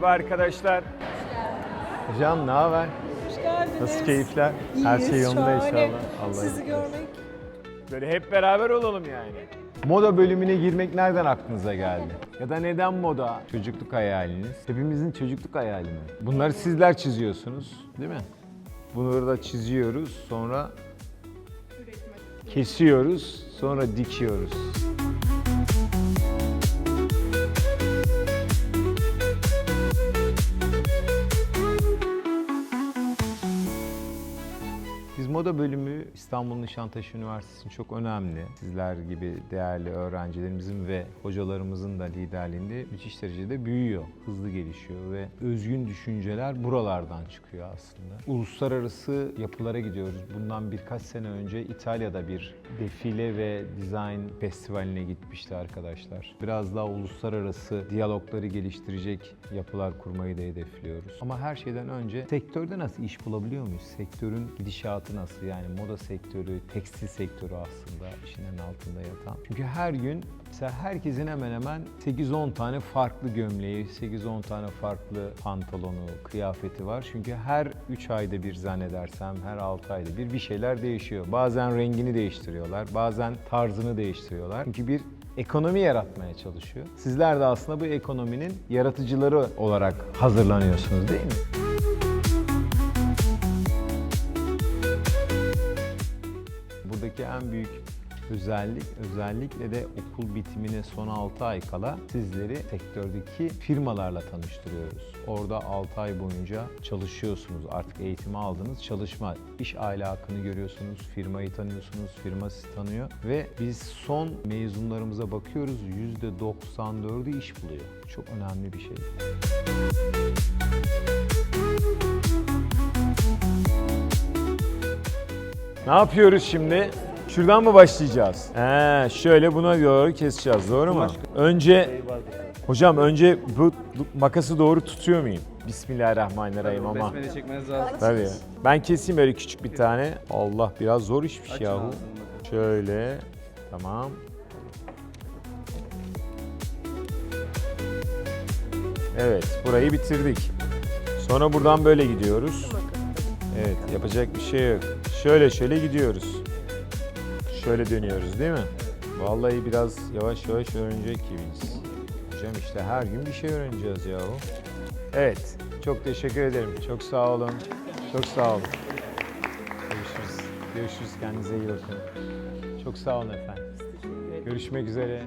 Merhaba arkadaşlar. Hocam ne haber? Hoş geldiniz. Nasıl keyifler? Her şey İyiyiz, yolunda inşallah. Allah Sizi görmek. Böyle hep beraber olalım yani. Moda bölümüne girmek nereden aklınıza geldi? Ya da neden moda? Çocukluk hayaliniz. Hepimizin çocukluk hayali mi? Bunları sizler çiziyorsunuz değil mi? Bunları da çiziyoruz sonra kesiyoruz sonra dikiyoruz. Moda bölümü İstanbul Nişantaşı Üniversitesi için çok önemli. Sizler gibi değerli öğrencilerimizin ve hocalarımızın da liderliğinde müthiş derecede büyüyor, hızlı gelişiyor ve özgün düşünceler buralardan çıkıyor aslında. Uluslararası yapılara gidiyoruz. Bundan birkaç sene önce İtalya'da bir defile ve dizayn festivaline gitmişti arkadaşlar. Biraz daha uluslararası diyalogları geliştirecek yapılar kurmayı da hedefliyoruz. Ama her şeyden önce sektörde nasıl iş bulabiliyor muyuz? Sektörün gidişatı nasıl? Yani moda sektörü, tekstil sektörü aslında işin en altında yatan. Çünkü her gün mesela herkesin hemen hemen 8-10 tane farklı gömleği, 8-10 tane farklı pantolonu, kıyafeti var. Çünkü her 3 ayda bir zannedersem, her 6 ayda bir bir şeyler değişiyor. Bazen rengini değiştiriyorlar, bazen tarzını değiştiriyorlar. Çünkü bir ekonomi yaratmaya çalışıyor. Sizler de aslında bu ekonominin yaratıcıları olarak hazırlanıyorsunuz değil mi? Buradaki en büyük özellik özellikle de okul bitimine son 6 ay kala sizleri sektördeki firmalarla tanıştırıyoruz. Orada 6 ay boyunca çalışıyorsunuz. Artık eğitimi aldınız. Çalışma, iş ahlakını görüyorsunuz. Firmayı tanıyorsunuz. Firma sizi tanıyor. Ve biz son mezunlarımıza bakıyoruz. %94'ü iş buluyor. Çok önemli bir şey. Ne yapıyoruz şimdi? Şuradan mı başlayacağız? He, şöyle buna doğru keseceğiz. Doğru mu? Önce Hocam önce bu, makası doğru tutuyor muyum? Bismillahirrahmanirrahim ama. Besmele çekmeniz lazım. Tabii. Ben keseyim böyle küçük bir tane. Allah biraz zor işmiş Açın yahu. ağzını. Şöyle. Tamam. Evet, burayı bitirdik. Sonra buradan böyle gidiyoruz. Evet, yapacak bir şey yok. Şöyle şöyle gidiyoruz. Şöyle dönüyoruz değil mi? Vallahi biraz yavaş yavaş öğrenecek gibiyiz. Hocam işte her gün bir şey öğreneceğiz yahu. Evet, çok teşekkür ederim. Çok sağ olun. Çok sağ olun. Görüşürüz. Görüşürüz. Kendinize iyi bakın. Çok sağ olun efendim. Görüşmek üzere.